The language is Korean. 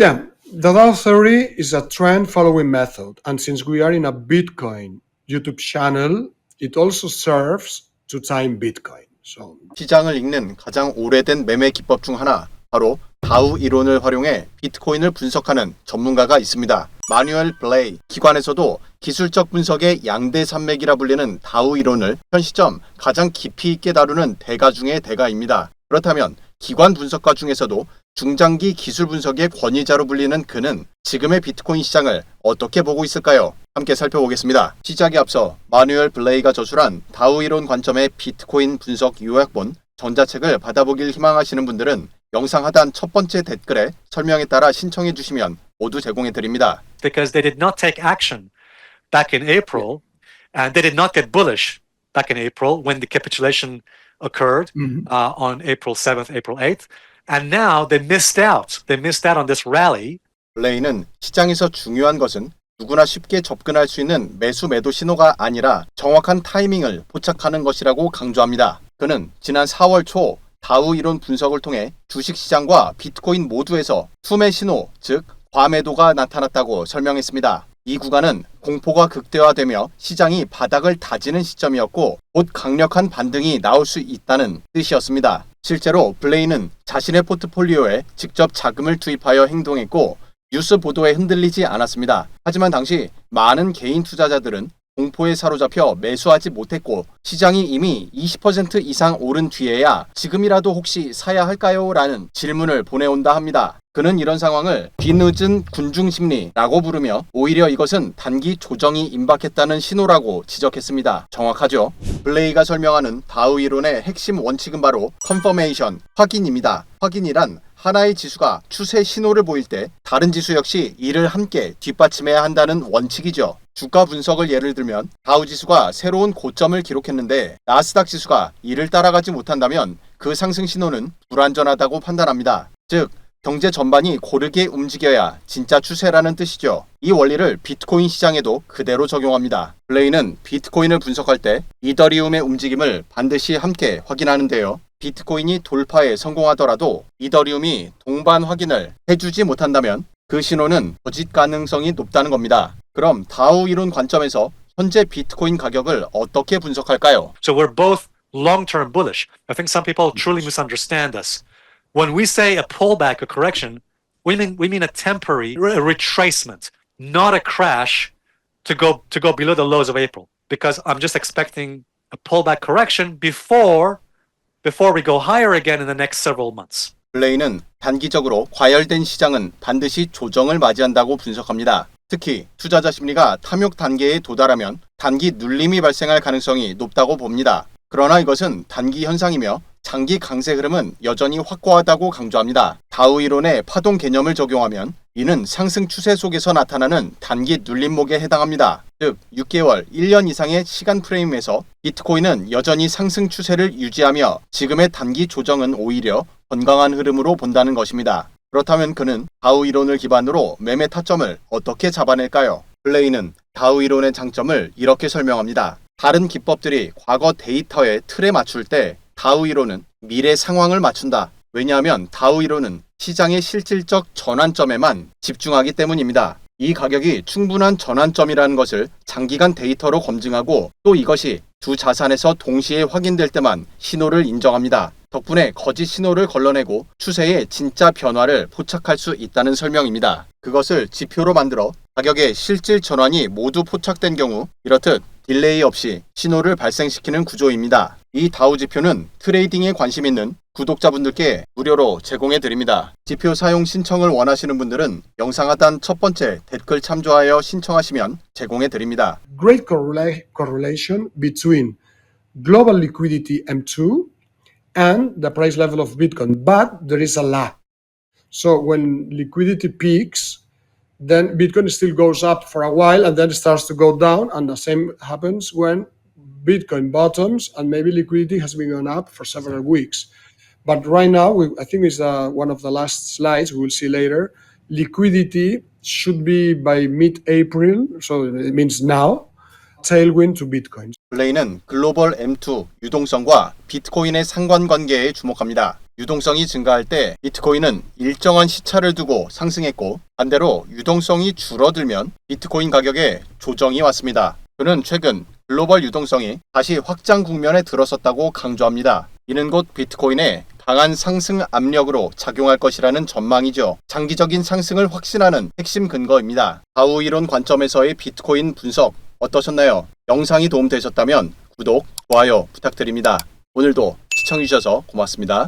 Yeah, the DAO theory is a trend following method. And since we are in a Bitcoin YouTube channel, it also serves to time Bitcoin. So 시장을 읽는 가장 오래된 매매 기법 중 하나 바로 다우 이론을 활용해 비트코인을 분석하는 전문가가 있습니다. 마뉴엘 블레이 기관에서도 기술적 분석의 양대 산맥이라 불리는 다우 이론을 현 시점 가장 깊이 있게 다루는 대가 중의 대가입니다. 그렇다면 기관 분석가 중에서도 중장기 기술 분석의 권위자로 불리는 그는 지금의 비트코인 시장을 어떻게 보고 있을까요? 함께 살펴보겠습니다. 시작에 앞서 마뉴엘 블레이가 저술한 다우 이론 관점의 비트코인 분석 요약본 전자책을 받아보길 희망하시는 분들은 영상 하단 첫 번째 댓글에 설명에 따라 신청해 주시면 모두 제공해 드립니다. because they did not take action back in April, and they did not get bullish back in April when the capitulation occurred uh, on April 7th, April 8th. And now they missed out. They missed out on this rally 블레이는 시장에서 중요한 것은 누구나 쉽게 접근할 수 있는 매수 매도 신호가 아니라 정확한 타이밍을 포착하는 것이라고 강조합니다. 그는 지난 4월 초 다우 이론 분석을 통해 주식 시장과 비트코인 모두에서 투매 신호, 즉 과매도가 나타났다고 설명했습니다. 이 구간은 공포가 극대화되며 시장이 바닥을 다지는 시점이었고 곧 강력한 반등이 나올 수 있다는 뜻이었습니다. 실제로 블레이는 자신의 포트폴리오에 직접 자금을 투입하여 행동했고 뉴스 보도에 흔들리지 않았습니다. 하지만 당시 많은 개인 투자자들은 공포에 사로잡혀 매수하지 못했고 시장이 이미 20% 이상 오른 뒤에야 지금이라도 혹시 사야 할까요? 라는 질문을 보내온다 합니다. 그는 이런 상황을 뒤늦은 군중 심리라고 부르며 오히려 이것은 단기 조정이 임박했다는 신호라고 지적했습니다. 정확하죠? 블레이가 설명하는 다우 이론의 핵심 원칙은 바로 컨퍼메이션, 확인입니다. 확인이란 하나의 지수가 추세 신호를 보일 때 다른 지수 역시 이를 함께 뒷받침해야 한다는 원칙이죠. 주가 분석을 예를 들면 다우 지수가 새로운 고점을 기록했는데 나스닥 지수가 이를 따라가지 못한다면 그 상승 신호는 불안전하다고 판단합니다. 즉 경제 전반이 고르게 움직여야 진짜 추세라는 뜻이죠. 이 원리를 비트코인 시장에도 그대로 적용합니다. 블레이는 비트코인을 분석할 때 이더리움의 움직임을 반드시 함께 확인하는데요. 비트코인이 돌파에 성공하더라도 이더리움이 동반 확인을 해주지 못한다면 그 신호는 거짓 가능성이 높다는 겁니다. 그럼 다우 이론 관점에서 현재 비트코인 가격을 어떻게 분석할까요? So we're both long term bullish. I think some people truly misunderstand us. When we say a pullback, a correction, we mean we mean a temporary a retracement, not a crash to go to go below the lows of April. Because I'm just expecting a pullback correction before before we go higher again in the next several months. 블레이는 단기적으로 과열된 시장은 반드시 조정을 맞이한다고 분석합니다. 특히 투자자 심리가 탐욕 단계에 도달하면 단기 눌림이 발생할 가능성이 높다고 봅니다. 그러나 이것은 단기 현상이며 장기 강세 흐름은 여전히 확고하다고 강조합니다. 다우 이론의 파동 개념을 적용하면 이는 상승 추세 속에서 나타나는 단기 눌림목에 해당합니다. 즉 6개월, 1년 이상의 시간 프레임에서 비트코인은 여전히 상승 추세를 유지하며 지금의 단기 조정은 오히려 건강한 흐름으로 본다는 것입니다. 그렇다면 그는 다우 이론을 기반으로 매매 타점을 어떻게 잡아낼까요? 블레이는 다우 이론의 장점을 이렇게 설명합니다. 다른 기법들이 과거 데이터의 틀에 맞출 때 다우 이론은 미래 상황을 맞춘다. 왜냐하면 다우 이론은 시장의 실질적 전환점에만 집중하기 때문입니다. 이 가격이 충분한 전환점이라는 것을 장기간 데이터로 검증하고 또 이것이 두 자산에서 동시에 확인될 때만 신호를 인정합니다. 덕분에 거짓 신호를 걸러내고 추세의 진짜 변화를 포착할 수 있다는 설명입니다. 그것을 지표로 만들어 가격의 실질 전환이 모두 포착된 경우 이렇듯 딜레이 없이 신호를 발생시키는 구조입니다. 이 다우 지표는 트레이딩에 관심 있는 구독자분들께 무료로 제공해 드립니다. 지표 사용 신청을 원하시는 분들은 영상 하단 첫 번째 댓글 참조하여 신청하시면 제공해 드립니다. great correla- correlation between global liquidity M2 and the price level of Bitcoin, but there is a lag. So when liquidity peaks, then Bitcoin still goes up for a while and then starts to go down. And the same happens when Bitcoin bottoms and maybe liquidity has been going up for several weeks. But right now, we, I think it's uh, one of the last slides we will see later. Liquidity should be by mid-April, so it means now, tailwind to Bitcoin. 블레이는 글로벌 M2 유동성과 비트코인의 상관관계에 주목합니다. 유동성이 증가할 때 비트코인은 일정한 시차를 두고 상승했고 반대로 유동성이 줄어들면 비트코인 가격에 조정이 왔습니다. 그는 최근 글로벌 유동성이 다시 확장 국면에 들어섰다고 강조합니다. 이는 곧 비트코인의 강한 상승 압력으로 작용할 것이라는 전망이죠. 장기적인 상승을 확신하는 핵심 근거입니다. 다우 이론 관점에서의 비트코인 분석 어떠셨나요? 영상이 도움되셨다면 구독, 좋아요 부탁드립니다. 오늘도 시청해주셔서 고맙습니다.